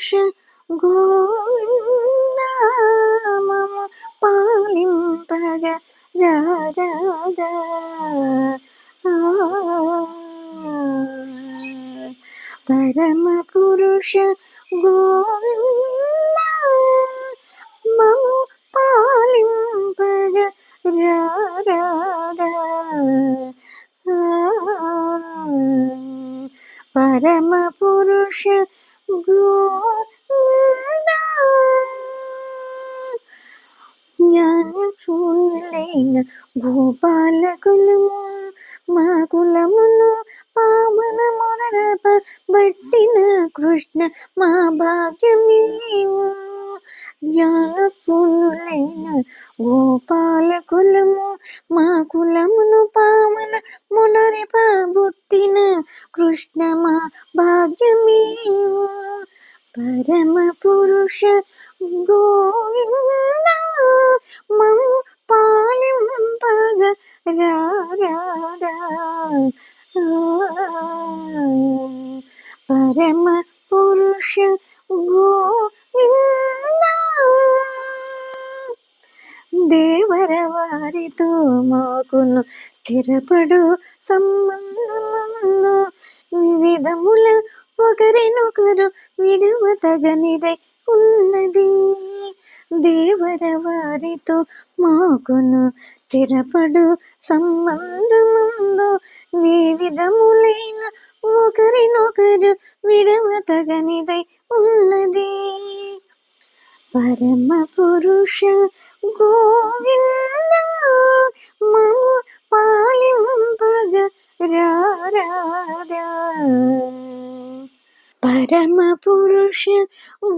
పురుష గోవిందమము పాలింపగ రారాదా పరమ పురుష గోవింద మము పాలింపగ రారాదా పరమ పురుష గోవింద జ్ఞాన చూడలేన గోపాలకులము మా కులమును పామన మొరప బట్టిన కృష్ణ మా భాగ్యమేవు వ్యాసులైన స్ఫూర్ణులైన గోపాలకులము మా కులమును పావన మునరి బుట్టిన కృష్ణ మా భాగ్యమేవు పరమ పురుష గోవింద మం పాలింపగ రారాదా. పరమ పురుష వారితో మాకును స్థిరపడు సంబంధమును వివిధముల ఒకరినొకరు విడువ తగనిదై ఉన్నది. దేవర వారితో మాకును స్థిరపడు సంబంధముందు వివిధములైన ఒకరినొకరు విడవ తగనిదై ఉన్నది. పరమ పురుష గోవింద పరమ పురుష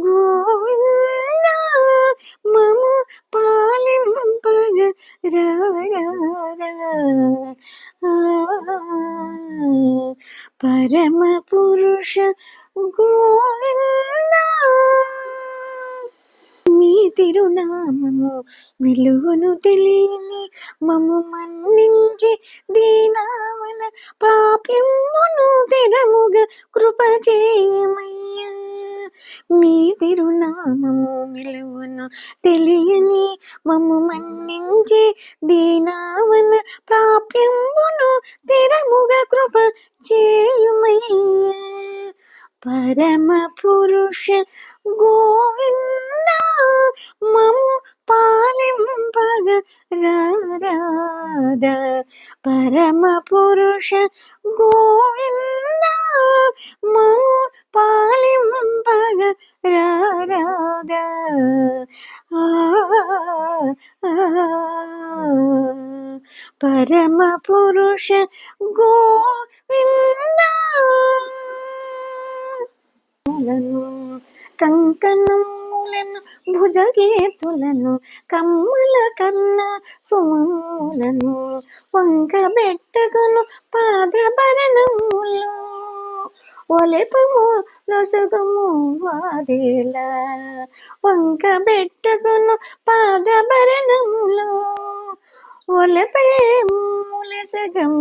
గోవింద మము పాలింపగ రారాదా పరమ పురుష గోవింద మీ తిరునామము విలువను తెలియని మము మన్నించి దీనావన ప్రాప్యమును తెరముగా కృప చేయమయ్యా మీ తిరునామము విలువను తెలియని మము మన్నించి దీనావన ప్రాప్యమును తెరముగా కృప చేయమయ్యా పరమ పురుష గోవింద మము పాలింపగ రారాద పరమ పురుష గోవింద మము పాలింపగ రారాద ఆ, ఆ, కంకణములను భుజగేతులను కమ్మల కన్న సోములను వంకబెట్టగును పాదభరణములు. ఒలెపము లొసగము వాదేల వంకబెట్టగును పాదభరణములు. ఒలపే ములసగము